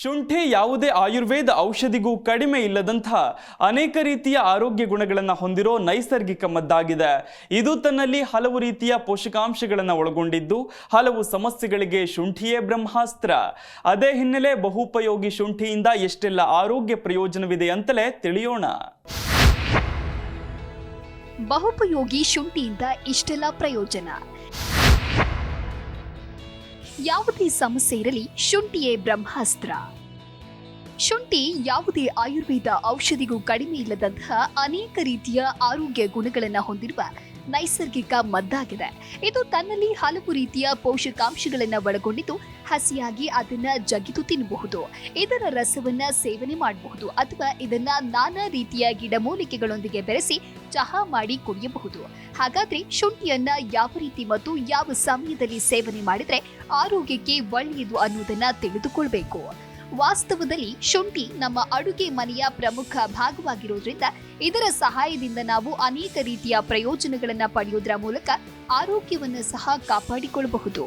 ಶುಂಠಿ ಯಾವುದೇ ಆಯುರ್ವೇದ ಔಷಧಿಗೂ ಕಡಿಮೆ ಇಲ್ಲದಂತಹ ಅನೇಕ ರೀತಿಯ ಆರೋಗ್ಯ ಗುಣಗಳನ್ನು ಹೊಂದಿರೋ ನೈಸರ್ಗಿಕ ಮದ್ದಾಗಿದೆ. ಇದು ತನ್ನಲ್ಲಿ ಹಲವು ರೀತಿಯ ಪೋಷಕಾಂಶಗಳನ್ನು ಒಳಗೊಂಡಿದ್ದು, ಹಲವು ಸಮಸ್ಯೆಗಳಿಗೆ ಶುಂಠಿಯೇ ಬ್ರಹ್ಮಾಸ್ತ್ರ. ಅದೇ ಹಿನ್ನೆಲೆ ಬಹುಪಯೋಗಿ ಶುಂಠಿಯಿಂದ ಎಷ್ಟೆಲ್ಲ ಆರೋಗ್ಯ ಪ್ರಯೋಜನವಿದೆ ಅಂತಲೇ ತಿಳಿಯೋಣ. ಬಹುಪಯೋಗಿ ಶುಂಠಿಯಿಂದ ಇಷ್ಟೆಲ್ಲ ಪ್ರಯೋಜನ. ಯಾವುದೇ ಸಮಸ್ಯೆ ಇರಲಿ, ಶುಂಠಿಯೇ ಬ್ರಹ್ಮಾಸ್ತ್ರ. ಶುಂಠಿ ಯಾವುದೇ ಆಯುರ್ವೇದ ಔಷಧಿಗೂ ಕಡಿಮೆ ಇಲ್ಲದಂತಹ ಅನೇಕ ರೀತಿಯ ಆರೋಗ್ಯ ಗುಣಗಳನ್ನು ಹೊಂದಿರುವ ನೈಸರ್ಗಿಕ ಮದ್ದಾಗಿದೆ. ಇದು ತನ್ನಲ್ಲಿ ಹಲವು ರೀತಿಯ ಪೋಷಕಾಂಶಗಳನ್ನು ಒಳಗೊಂಡಿದ್ದು, ಹಸಿಯಾಗಿ ಅದನ್ನ ಜಗಿದು ತಿನ್ನಬಹುದು ಇದರ ರಸವನ್ನ ಸೇವನೆ ಮಾಡಬಹುದು ಅಥವಾ ಇದನ್ನ ನಾನಾ ರೀತಿಯ ಗಿಡಮೂಲಿಕೆಗಳೊಂದಿಗೆ ಬೆರೆಸಿ ಚಹಾ ಮಾಡಿ ಕುಡಿಯಬಹುದು. ಹಾಗಾದ್ರೆ ಶುಂಠಿಯನ್ನ ಯಾವ ರೀತಿ ಮತ್ತು ಯಾವ ಸಮಯದಲ್ಲಿ ಸೇವನೆ ಮಾಡಿದ್ರೆ ಆರೋಗ್ಯಕ್ಕೆ ಒಳ್ಳೆಯದು ಅನ್ನೋದನ್ನ ತಿಳಿದುಕೊಳ್ಬೇಕು. ವಾಸ್ತವದಲ್ಲಿ ಶುಂಠಿ ನಮ್ಮ ಅಡುಗೆ ಮನೆಯ ಪ್ರಮುಖ ಭಾಗವಾಗಿರುವುದರಿಂದ ಇದರ ಸಹಾಯದಿಂದ ನಾವು ಅನೇಕ ರೀತಿಯ ಪ್ರಯೋಜನಗಳನ್ನು ಪಡೆಯೋದ್ರ ಮೂಲಕ ಆರೋಗ್ಯವನ್ನು ಸಹ ಕಾಪಾಡಿಕೊಳ್ಳಬಹುದು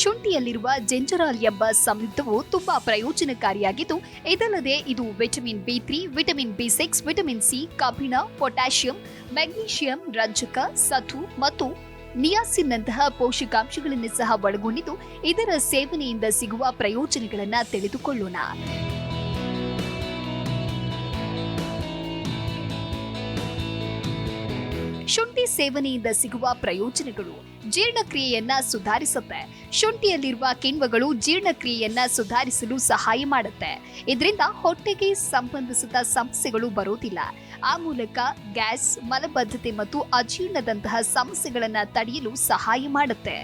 ಶುಂಠಿಯಲ್ಲಿರುವ ಜೆಂಜರಾಲ್ ಎಂಬ ಸಂಯುಕ್ತವು ತುಂಬಾ ಪ್ರಯೋಜನಕಾರಿಯಾಗಿದ್ದು, ಇದಲ್ಲದೆ ಇದು vitamin B three, vitamin B six, vitamin C, ಕಬ್ಬಿಣ, ಪೊಟ್ಯಾಷಿಯಂ, ಮೆಗ್ನೀಷಿಯಂ, ರಂಜಕ, ಸತು ಮತ್ತು ನಿಯಾಸಿನ್ನಂತಹ ಪೋಷಕಾಂಶಗಳನ್ನು ಸಹ ಒಳಗೊಂಡಿದ್ದು, ಇದರ ಸೇವನೆಯಿಂದ ಸಿಗುವ ಪ್ರಯೋಜನಗಳನ್ನು ತಿಳಿದುಕೊಳ್ಳೋಣ. ಶುಂಠಿ ಸೇವನೆಯಿಂದ ಸಿಗುವ ಪ್ರಯೋಜನಗಳು ಜೀರ್ಣಕ್ರಿಯೆಯನ್ನ ಸುಧಾರಿಸುತ್ತೆ. ಶುಂಠಿಯಲ್ಲಿರುವ ಕಿಣ್ವಗಳು ಜೀರ್ಣಕ್ರಿಯೆಯನ್ನ ಸುಧಾರಿಸಲು ಸಹಾಯ ಮಾಡುತ್ತೆ. ಇದರಿಂದ ಹೊಟ್ಟೆಗೆ ಸಂಬಂಧಿಸಿದ ಸಮಸ್ಯೆಗಳು ಬರೋದಿಲ್ಲ. ಆ ಮೂಲಕ ಗ್ಯಾಸ್, ಮಲಬದ್ಧತೆ ಮತ್ತು ಅಜೀರ್ಣದಂತಹ ಸಮಸ್ಯೆಗಳನ್ನ ತಡೆಯಲು ಸಹಾಯ ಮಾಡುತ್ತೆ.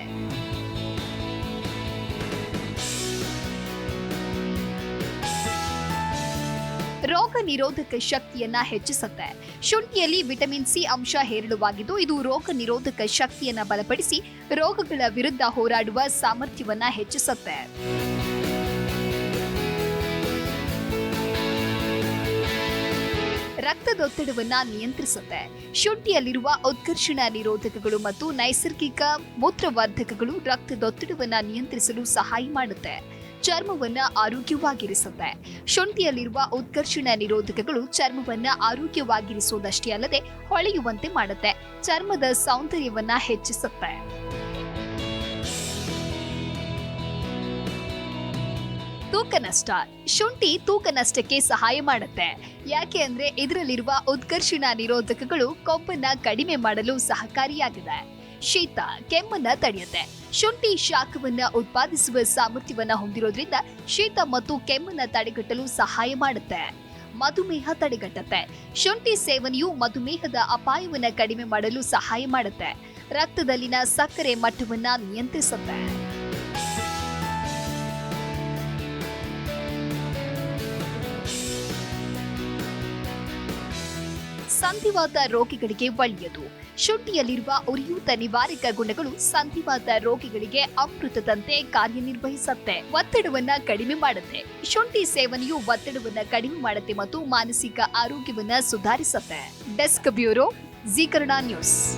ರೋಗ ನಿರೋಧಕ ಶಕ್ತಿಯನ್ನ ಹೆಚ್ಚಿಸುತ್ತೆ. ಶುಂಠಿಯಲ್ಲಿ ವಿಟಮಿನ್ ಸಿ ಅಂಶ ಹೇರಳವಾಗಿದ್ದು, ಇದು ರೋಗ ನಿರೋಧಕ ಶಕ್ತಿಯನ್ನ ಬಲಪಡಿಸಿ ರೋಗಗಳ ವಿರುದ್ಧ ಹೋರಾಡುವ ಸಾಮರ್ಥ್ಯವನ್ನ ಹೆಚ್ಚಿಸುತ್ತೆ. ರಕ್ತದೊತ್ತಡವನ್ನ ನಿಯಂತ್ರಿಸುತ್ತೆ. ಶುಂಠಿಯಲ್ಲಿರುವ ಉತ್ಕರ್ಷಣ ನಿರೋಧಕಗಳು ಮತ್ತು ನೈಸರ್ಗಿಕ ಮೂತ್ರವರ್ಧಕಗಳು ರಕ್ತದೊತ್ತಡವನ್ನ ನಿಯಂತ್ರಿಸಲು ಸಹಾಯ ಮಾಡುತ್ತೆ. ಚರ್ಮವನ್ನ ಆರೋಗ್ಯವಾಗಿರಿಸುತ್ತೆ. ಶುಂಠಿಯಲ್ಲಿರುವ ಉತ್ಕರ್ಷಣ ನಿರೋಧಕಗಳು ಚರ್ಮವನ್ನ ಆರೋಗ್ಯವಾಗಿರಿಸುವುದಷ್ಟೇ ಅಲ್ಲದೆ ಹೊಳೆಯುವಂತೆ ಮಾಡುತ್ತೆ. ಚರ್ಮದ ಸೌಂದರ್ಯವನ್ನ ಹೆಚ್ಚಿಸುತ್ತೆ. ತೂಕ ನಷ್ಟ. ಶುಂಠಿ ತೂಕ ನಷ್ಟಕ್ಕೆ ಸಹಾಯ ಮಾಡುತ್ತೆ. ಯಾಕೆ ಅಂದ್ರೆ ಇದರಲ್ಲಿರುವ ಉತ್ಕರ್ಷಣ ನಿರೋಧಕಗಳು ಕೊಬ್ಬನ್ನ ಕಡಿಮೆ ಮಾಡಲು ಸಹಕಾರಿಯಾಗಿದೆ. ಶೀತ, ಕೆಮ್ಮನ್ನ ತಡೆಯುತ್ತೆ. ಶುಂಠಿ ಶಾಖವನ್ನ ಉತ್ಪಾದಿಸುವ ಸಾಮರ್ಥ್ಯವನ್ನ ಹೊಂದಿರೋದ್ರಿಂದ ಶೀತ ಮತ್ತು ಕೆಮ್ಮನ್ನ ತಡೆಗಟ್ಟಲು ಸಹಾಯ ಮಾಡುತ್ತೆ. ಮಧುಮೇಹ ತಡೆಗಟ್ಟುತ್ತೆ. ಶುಂಠಿ ಸೇವನೆಯು ಮಧುಮೇಹದ ಅಪಾಯವನ್ನ ಕಡಿಮೆ ಮಾಡಲು ಸಹಾಯ ಮಾಡುತ್ತೆ. ರಕ್ತದಲ್ಲಿನ ಸಕ್ಕರೆ ಮಟ್ಟವನ್ನ ನಿಯಂತ್ರಿಸುತ್ತೆ. ಸಂಧಿವಾತ ರೋಗಿಗಳಿಗೆ ಒಳ್ಳೆಯದು. ಶುಂಠಿಯಲ್ಲಿರುವ ಉರಿಯೂತ ನಿವಾರಕ ಗುಣಗಳು ಸಂಧಿವಾತ ರೋಗಿಗಳಿಗೆ ಅಮೃತದಂತೆ ಕಾರ್ಯನಿರ್ವಹಿಸುತ್ತೆ. ಒತ್ತಡವನ್ನ ಕಡಿಮೆ ಮಾಡುತ್ತೆ. ಶುಂಠಿ ಸೇವನೆಯು ಒತ್ತಡವನ್ನ ಕಡಿಮೆ ಮಾಡುತ್ತೆ ಮತ್ತು ಮಾನಸಿಕ ಆರೋಗ್ಯವನ್ನ ಸುಧಾರಿಸುತ್ತೆ. ಡೆಸ್ಕ್ ಬ್ಯೂರೋ ಜೀಕರಣ ನ್ಯೂಸ್.